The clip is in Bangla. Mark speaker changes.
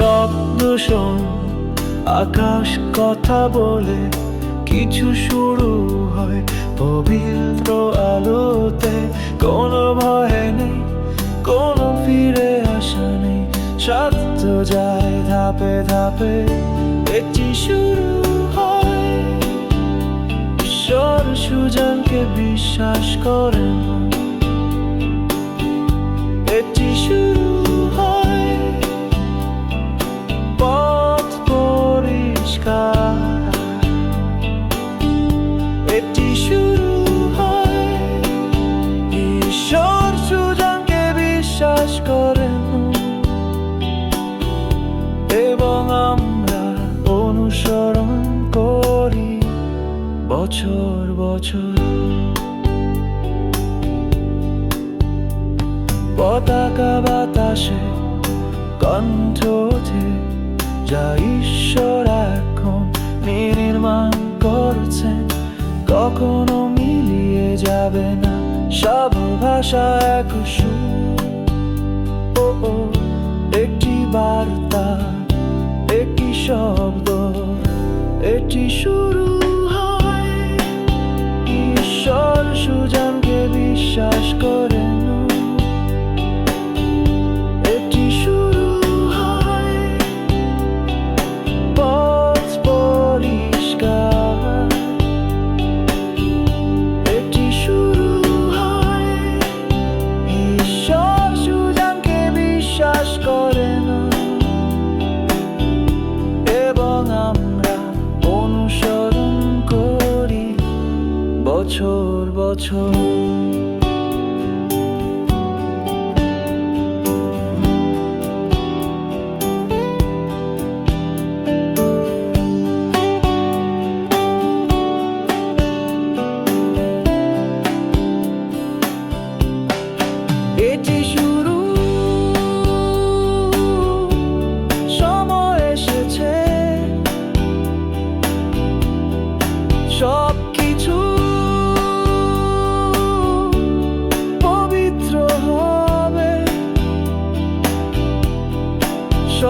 Speaker 1: শব্দ শোন, আকাশ কথা বলে কিছু শুরু হয়। পবিত্র আলোতে কোনো ভয় নেই, কোনো ফিরে আসা নেই। সত্য যায় ধাপে ধাপে, এটি শুরু হয়। ঈশ্বর সুজনকে বিশ্বাস করেন। বিশ্বাস করেন এবং আমরা অনুসরণ করি বছর বছর। পতাকা বাতাসে কণ্ঠ যা ঈশ্বর এখন নির্মাণ করছেন কখনো মিলিয়ে যাবে না, সব ভাষা এক সুর। ও একটি বার্তা একটি শব্দ এটি শুরু হয়। ঈশ্বর সুজনকে বিশ্বাস করেন বছর বছর।